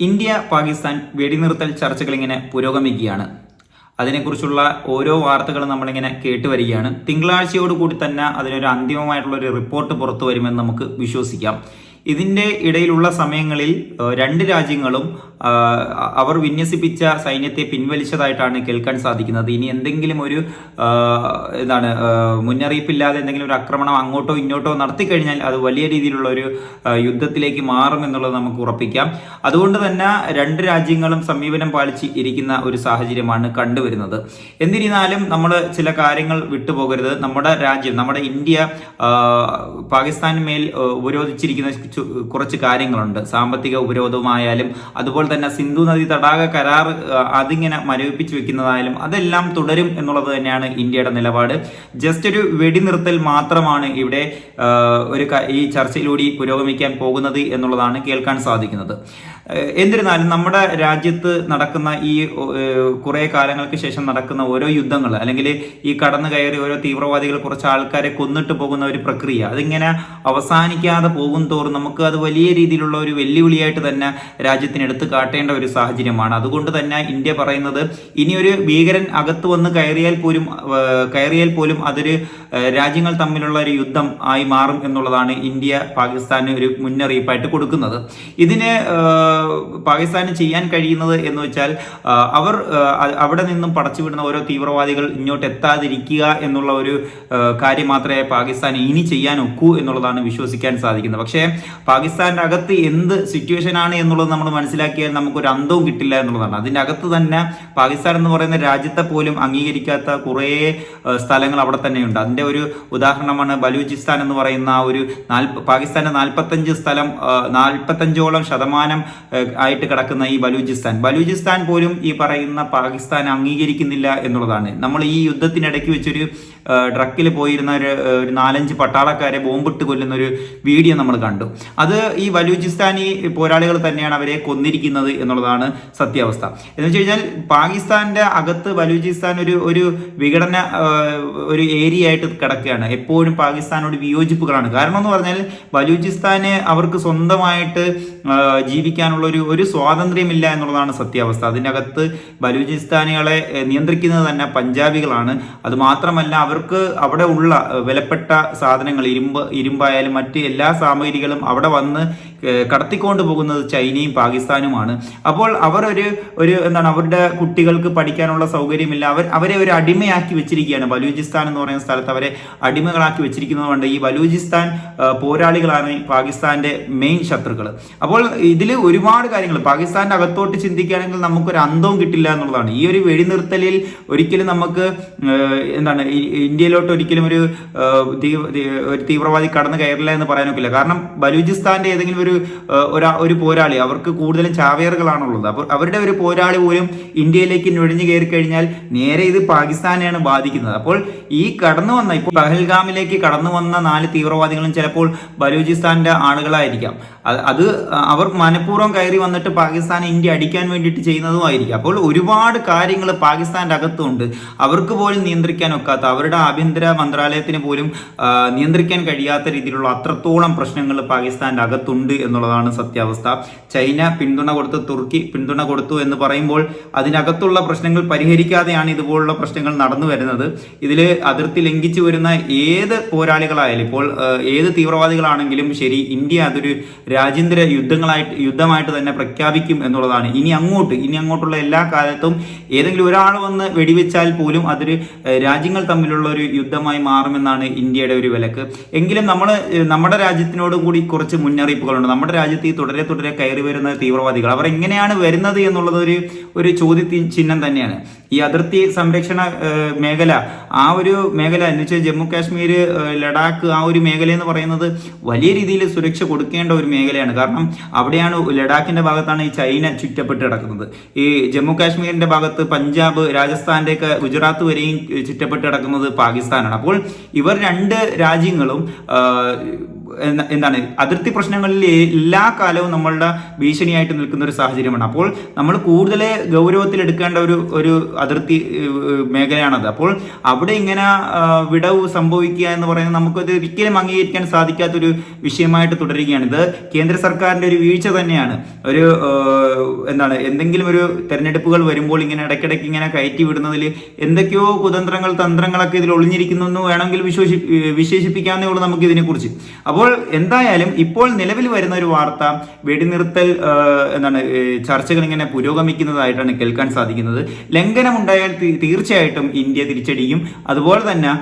India Pakistan വെടിനിർത്തൽ ചർച്ചകൾ ഇങ്ങനെ പുരോഗമിക്കുകയാണ്. അതിനെക്കുറിച്ചുള്ള ഓരോ വാർത്തകളും നമ്മളിങ്ങനെ കേട്ടുവരികയാണ്. തിങ്കളാഴ്ചയോടുകൂടി തന്നെ അതിനൊരു അന്തിമമായിട്ടുള്ള ഒരു റിപ്പോർട്ട് പുറത്തു വരുമെന്ന് നമുക്ക് വിശ്വസിക്കാം. ഇതിന്റെ ഇടയിലുള്ള സമയങ്ങളിൽ രണ്ട് രാജ്യങ്ങളും അവർ വിന്യസിപ്പിച്ച സൈന്യത്തെ പിൻവലിച്ചതായിട്ടാണ് കേൾക്കാൻ സാധിക്കുന്നത്. ഇനി എന്തെങ്കിലും ഒരു എന്താണ് മുന്നറിയിപ്പില്ലാതെ എന്തെങ്കിലും ഒരു ആക്രമണം അങ്ങോട്ടോ ഇങ്ങോട്ടോ നടത്തി കഴിഞ്ഞാൽ അത് വലിയ രീതിയിലുള്ള ഒരു യുദ്ധത്തിലേക്ക് മാറും എന്നുള്ളത് നമുക്ക് ഉറപ്പിക്കാം. അതുകൊണ്ട് തന്നെ രണ്ട് രാജ്യങ്ങളും സമീപനം പാലിച്ച് ഇരിക്കുന്ന ഒരു സാഹചര്യമാണ് കണ്ടുവരുന്നത്. എന്നിരുന്നാലും നമ്മൾ ചില കാര്യങ്ങൾ വിട്ടുപോകരുത്. നമ്മുടെ രാജ്യം നമ്മുടെ ഇന്ത്യ പാകിസ്ഥാൻ മേൽ ഉപരോധിച്ചിരിക്കുന്ന കുറച്ച് കാര്യങ്ങളുണ്ട്. സാമ്പത്തിക ഉപരോധമായാലും അതുപോലെ തന്നെ സിന്ധു നദി തടാക കരാർ അതിങ്ങനെ മരവിപ്പിച്ചു വെക്കുന്നതായാലും അതെല്ലാം തുടരും എന്നുള്ളത് തന്നെയാണ് ഇന്ത്യയുടെ നിലപാട്. ജസ്റ്റ് ഒരു വെടിനിർത്തൽ മാത്രമാണ് ഇവിടെ ഒരു ഈ ചർച്ചയിലൂടെ പുരോഗമിക്കാൻ പോകുന്നത് എന്നുള്ളതാണ് കേൾക്കാൻ സാധിക്കുന്നത്. എന്നിരുന്നാലും നമ്മുടെ രാജ്യത്ത് നടക്കുന്ന ഈ കുറേ കാലങ്ങൾക്ക് ശേഷം നടക്കുന്ന ഓരോ യുദ്ധങ്ങൾ അല്ലെങ്കിൽ ഈ കടന്നു കയറി ഓരോ തീവ്രവാദികൾ കുറച്ച് ആൾക്കാരെ കൊന്നിട്ട് പോകുന്ന ഒരു പ്രക്രിയ അതിങ്ങനെ അവസാനിക്കാതെ പോകും തോറും നമുക്ക് അത് വലിയ രീതിയിലുള്ള ഒരു വെല്ലുവിളിയായിട്ട് തന്നെ രാജ്യത്തിന് എടുത്തു കാട്ടേണ്ട ഒരു സാഹചര്യമാണ്. അതുകൊണ്ട് തന്നെ ഇന്ത്യ പറയുന്നത് ഇനിയൊരു ഭീകരൻ അകത്ത് വന്ന് കയറിയാൽ പോലും കയറിയാൽ പോലും അതൊരു രാജ്യങ്ങൾ തമ്മിലുള്ള ഒരു യുദ്ധം ആയി മാറും എന്നുള്ളതാണ് ഇന്ത്യ പാകിസ്ഥാന് ഒരു മുന്നറിയിപ്പായിട്ട് കൊടുക്കുന്നത്. ഇതിന് പാകിസ്ഥാന് ചെയ്യാൻ കഴിയുന്നത് എന്ന് വെച്ചാൽ അവർ അവിടെ നിന്നും പടച്ചുവിടുന്ന ഓരോ തീവ്രവാദികൾ ഇങ്ങോട്ട് എത്താതിരിക്കുക എന്നുള്ള ഒരു കാര്യം മാത്രമേ പാകിസ്ഥാൻ ഇനി ചെയ്യാൻ ഒക്കൂ എന്നുള്ളതാണ് വിശ്വസിക്കാൻ സാധിക്കുന്നത്. പക്ഷേ പാകിസ്ഥാന്റെ അകത്ത് എന്ത് സിറ്റുവേഷൻ ആണ് എന്നുള്ളത് നമ്മൾ മനസ്സിലാക്കിയാൽ നമുക്കൊരു അന്തവും കിട്ടില്ല എന്നുള്ളതാണ്. അതിന്റെ അകത്ത് തന്നെ പാകിസ്ഥാൻ എന്ന് പറയുന്ന രാജ്യത്തെ പോലും അംഗീകരിക്കാത്ത കുറേ സ്ഥലങ്ങൾ അവിടെ തന്നെയുണ്ട്. അതിന്റെ ഒരു ഉദാഹരണമാണ് ബലൂചിസ്ഥാൻ എന്ന് പറയുന്ന ഒരു നാൽപ്പ പാകിസ്ഥാന്റെ നാൽപ്പത്തഞ്ച് സ്ഥലം നാൽപ്പത്തഞ്ചോളം ശതമാനം ആയിട്ട് കിടക്കുന്ന ഈ ബലൂചിസ്ഥാൻ. ബലൂചിസ്ഥാൻ പോലും ഈ പറയുന്ന പാകിസ്ഥാൻ അംഗീകരിക്കുന്നില്ല എന്നുള്ളതാണ്. നമ്മൾ ഈ യുദ്ധത്തിനിടയ്ക്ക് വെച്ചൊരു ട്രക്കിൽ പോയിരുന്ന ഒരു ഒരു നാലഞ്ച് പട്ടാളക്കാരെ ബോംബിട്ട് കൊല്ലുന്ന ഒരു വീഡിയോ നമ്മൾ കണ്ടു. അത് ഈ ബലൂചിസ്ഥാനി പോരാളികൾ തന്നെയാണ് അവരെ കൊന്നിരിക്കുന്നത് എന്നുള്ളതാണ് സത്യാവസ്ഥ. എന്ന് വെച്ച് കഴിഞ്ഞാൽ പാകിസ്ഥാന്റെ അകത്ത് ബലൂചിസ്ഥാൻ ഒരു ഒരു വിഘടന ഒരു ഏരിയ ആയിട്ട് കിടക്കുകയാണ്. എപ്പോഴും പാകിസ്ഥാനോട് വിയോജിപ്പുകളാണ്. കാരണം എന്ന് പറഞ്ഞാൽ ബലൂചിസ്ഥാന് അവർക്ക് സ്വന്തമായിട്ട് ഏഹ്, ജീവിക്കാനുള്ള ഒരു ഒരു സ്വാതന്ത്ര്യമില്ല എന്നുള്ളതാണ് സത്യാവസ്ഥ. അതിന്റെ അകത്ത് ബലൂചിസ്ഥാനികളെ നിയന്ത്രിക്കുന്നത് തന്നെ പഞ്ചാബികളാണ്. അത് മാത്രമല്ല അവർക്ക് അവിടെ ഉള്ള വിലപ്പെട്ട സാധനങ്ങൾ ഇരുമ്പ് ഇരുമ്പായാലും മറ്റ് എല്ലാ സാമഗ്രികളും അവിടെ വന്ന് കടത്തിക്കൊണ്ട് പോകുന്നത് ചൈനയും പാകിസ്ഥാനുമാണ്. അപ്പോൾ അവർ ഒരു ഒരു എന്താണ് അവരുടെ കുട്ടികൾക്ക് പഠിക്കാനുള്ള സൗകര്യമില്ല. അവർ അവരെ ഒരു അടിമയാക്കി വെച്ചിരിക്കുകയാണ്. ബലൂചിസ്ഥാൻ എന്ന് പറയുന്ന സ്ഥലത്ത് അവരെ അടിമകളാക്കി വെച്ചിരിക്കുന്നതുകൊണ്ട് ഈ ബലൂചിസ്ഥാൻ പോരാളികളാണ് പാകിസ്ഥാന്റെ മെയിൻ ശത്രുക്കൾ അപ്പോൾ ഇതിൽ ഒരുപാട് കാര്യങ്ങൾ. പാകിസ്ഥാന്റെ അകത്തോട്ട് ചിന്തിക്കുകയാണെങ്കിൽ നമുക്കൊരു അന്തവും കിട്ടില്ല എന്നുള്ളതാണ്. ഈ ഒരു വെടിനിർത്തലിൽ ഒരിക്കലും നമുക്ക് എന്താണ് ഇന്ത്യയിലോട്ട് ഒരിക്കലും ഒരു ഒരു തീവ്രവാദി കടന്നു കയറില്ല എന്ന് പറയാനൊക്കില്ല കാരണം ബലൂചിസ്ഥാന്റെ ഏതെങ്കിലും ഒരു ഒരാ പോരാളി അവർക്ക് കൂടുതലും ചാവേറുകളാണുള്ളത്. അപ്പോൾ അവരുടെ ഒരു പോരാളി പോലും ഇന്ത്യയിലേക്ക് നുഴഞ്ഞു കയറി കഴിഞ്ഞാൽ നേരെ ഇത് പാകിസ്ഥാനെയാണ് ബാധിക്കുന്നത്. അപ്പോൾ ഈ കടന്നു വന്ന ഇപ്പോൾ പഹൽഗാമിലേക്ക് കടന്നു വന്ന നാല് തീവ്രവാദികളും ചിലപ്പോൾ ബലൂചിസ്ഥാന്റെ ആളുകളായിരിക്കാം. അത് അവർ മനഃപൂർവം കയറി വന്നിട്ട് പാകിസ്ഥാൻ ഇന്ത്യ അടിക്കാൻ വേണ്ടിയിട്ട് ചെയ്യുന്നതും ആയിരിക്കും. അപ്പോൾ ഒരുപാട് കാര്യങ്ങൾ പാകിസ്ഥാന്റെ അകത്തുണ്ട് അവർക്ക് പോലും നിയന്ത്രിക്കാൻ ഒക്കാത്ത അവരുടെ ആഭ്യന്തര മന്ത്രാലയത്തിന് പോലും നിയന്ത്രിക്കാൻ കഴിയാത്ത രീതിയിലുള്ള അത്രത്തോളം പ്രശ്നങ്ങൾ പാകിസ്ഥാന്റെ അകത്തുണ്ട് എന്നുള്ളതാണ് സത്യാവസ്ഥ. ചൈന പിന്തുണ കൊടുത്ത് തുർക്കി പിന്തുണ കൊടുത്തു എന്ന് പറയുമ്പോൾ അതിനകത്തുള്ള പ്രശ്നങ്ങൾ പരിഹരിക്കാതെയാണ് ഇതുപോലുള്ള പ്രശ്നങ്ങൾ നടന്നു വരുന്നത്. ഇതിൽ അതിർത്തി ലംഘിച്ചു വരുന്ന ഏത് പോരാളികളായാലും ഇപ്പോൾ ഏത് തീവ്രവാദികളാണെങ്കിലും ശരി ഇന്ത്യ അതൊരു രാജ്യാന്തര യുദ്ധങ്ങളായിട്ട് യുദ്ധമായിട്ട് തന്നെ പ്രഖ്യാപിക്കും എന്നുള്ളതാണ്. ഇനി അങ്ങോട്ട് ഇനി അങ്ങോട്ടുള്ള എല്ലാ കാലത്തും ഏതെങ്കിലും ഒരാൾ വന്ന് വെടിവെച്ചാൽ പോലും അതൊരു രാജ്യങ്ങൾ തമ്മിലുള്ള ഒരു യുദ്ധമായി മാറുമെന്നാണ് ഇന്ത്യയുടെ ഒരു വിലക്ക്. എങ്കിലും നമ്മൾ നമ്മുടെ രാജ്യത്തിനോട് കൂടി കുറച്ച് മുന്നറിയിപ്പുകളുണ്ട്. നമ്മുടെ രാജ്യത്ത് ഈ തുടരെ തുടരെ കയറി വരുന്ന തീവ്രവാദികൾ. അവർ എങ്ങനെയാണ് വരുന്നത് എന്നുള്ളത് ഒരു ഒരു ചോദ്യ ചിഹ്നം തന്നെയാണ്. ഈ അതിർത്തി സംരക്ഷണ മേഖല ആ ഒരു മേഖല എന്ന് വെച്ചാൽ ജമ്മു കാശ്മീർ ലഡാക്ക് ആ ഒരു മേഖല എന്ന് പറയുന്നത് വലിയ രീതിയിൽ സുരക്ഷ കൊടുക്കേണ്ട ഒരു മേഖലയാണ്. കാരണം അവിടെയാണ് ലഡാക്കിന്റെ ഭാഗത്താണ് ഈ ചൈന ചുറ്റപ്പെട്ട് കിടക്കുന്നത്. ഈ ജമ്മു കാശ്മീരിന്റെ ഭാഗത്ത് പഞ്ചാബ് രാജസ്ഥാന്റെ ഒക്കെ ഗുജറാത്ത് വരെയും ചുറ്റപ്പെട്ട് കിടക്കുന്നത് പാകിസ്ഥാനാണ്. അപ്പോൾ ഇവർ രണ്ട് രാജ്യങ്ങളും എന്താണ്? അതിർത്തി പ്രശ്നങ്ങളിൽ എല്ലാ കാലവും നമ്മളുടെ ഭീഷണിയായിട്ട് നിൽക്കുന്ന ഒരു സാഹചര്യമാണ്. അപ്പോൾ നമ്മൾ കൂടുതൽ ഗൗരവത്തിൽ എടുക്കേണ്ട ഒരു ഒരു അതിർത്തി മേഖലയാണത്. അപ്പോൾ അവിടെ ഇങ്ങനെ വിടവ് സംഭവിക്കുക എന്ന് പറയുന്നത് നമുക്കത് ഒരിക്കലും അംഗീകരിക്കാൻ സാധിക്കാത്തൊരു വിഷയമായിട്ട് തുടരുകയാണ്. ഇത് കേന്ദ്ര സർക്കാരിന്റെ ഒരു വീഴ്ച തന്നെയാണ്. ഒരു എന്താണ്? എന്തെങ്കിലും ഒരു തെരഞ്ഞെടുപ്പുകൾ വരുമ്പോൾ ഇങ്ങനെ ഇടയ്ക്കിടയ്ക്ക് ഇങ്ങനെ കയറ്റി വിടുന്നതിൽ എന്തൊക്കെയോ കുതന്ത്രങ്ങൾ തന്ത്രങ്ങളൊക്കെ ഇതിൽ ഒളിഞ്ഞിരിക്കുന്നു എന്ന് വേണമെങ്കിൽ വിശ്വസി വിശേഷിപ്പിക്കാവുന്നേ ഉള്ളൂ നമുക്ക് ഇതിനെക്കുറിച്ച് അപ്പോൾ എന്തായാലും ഇപ്പോൾ നിലവിൽ വരുന്ന ഒരു വാർത്ത വെടിനിർത്തൽ എന്താണ് ചർച്ചകൾ ഇങ്ങനെ പുരോഗമിക്കുന്നതായിട്ടാണ് കേൾക്കാൻ സാധിക്കുന്നത്. ലംഘനം ഉണ്ടായാൽ തീർച്ചയായിട്ടും ഇന്ത്യ തിരിച്ചടിയും. അതുപോലെ തന്നെ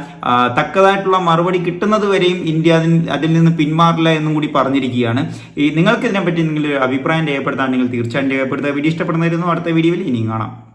തക്കതായിട്ടുള്ള മറുപടി കിട്ടുന്നത് വരെയും ഇന്ത്യ അതിൽ അതിൽ നിന്ന് പിന്മാറില്ല എന്നും കൂടി പറഞ്ഞിരിക്കുകയാണ്. ഈ നിങ്ങൾക്ക് ഇതിനെപ്പറ്റി നിങ്ങളുടെ അഭിപ്രായം രേഖപ്പെടുത്താൻ നിങ്ങൾ തീർച്ചയായും രേഖപ്പെടുത്തുക. വീഡിയോ ഇഷ്ടപ്പെടുന്നതായിരുന്നു അടുത്ത വീഡിയോയിൽ ഇനിയും കാണാം.